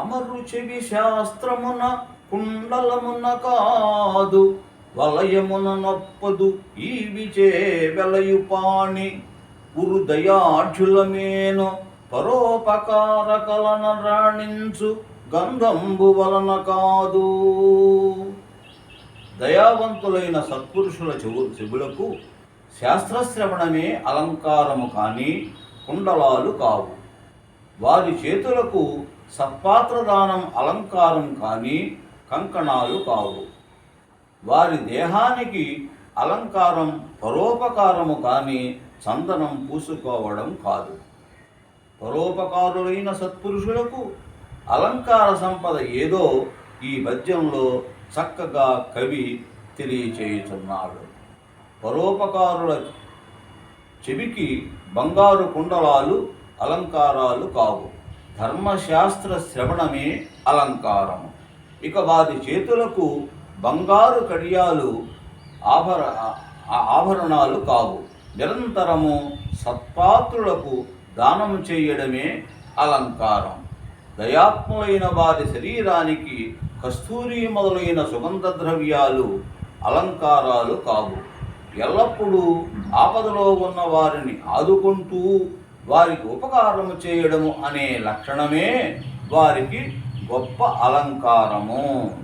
అమరు చెవి శాస్త్రమున కుండలమున కాదు వలయమున నొప్పదు ఈ విచే వెలయు పాణి. ఉరుదయాఢ్యులమేను పరోపకార కలన రాణించు గంధంబు వలన కాదు. దయావంతులైన సత్పురుషుల చెవు చెవులకు శాస్త్రశ్రవణమే అలంకారము కానీ కుండలాలు కావు. వారి చేతులకు సత్పాత్రదానం అలంకారం కానీ కంకణాలు కావు. వారి దేహానికి అలంకారం పరోపకారము కానీ చందనం పూసుకోవడం కాదు. పరోపకారులైన సత్పురుషులకు అలంకార సంపద ఏదో ఈ పద్యంలో చక్కగా కవి తెలియచేయుచున్నాడు. పరోపకారుల చెవికి బంగారు కుండలాలు అలంకారాలు కావు. ధర్మశాస్త్ర శ్రవణమే అలంకారము ఇక వారి చేతులకు బంగారు కడియాలు ఆభర ఆభరణాలు కావు. నిరంతరము సత్పాత్రులకు దానము చేయడమే అలంకారం. దయాత్ములైన వారి శరీరానికి కస్తూరి మొదలైన సుగంధ ద్రవ్యాలు అలంకారాలు కావు. ఎల్లప్పుడూ ఆపదలో ఉన్న వారిని ఆదుకుంటూ వారికి ఉపకారము చేయడము అనే లక్షణమే వారికి గొప్ప అలంకారము.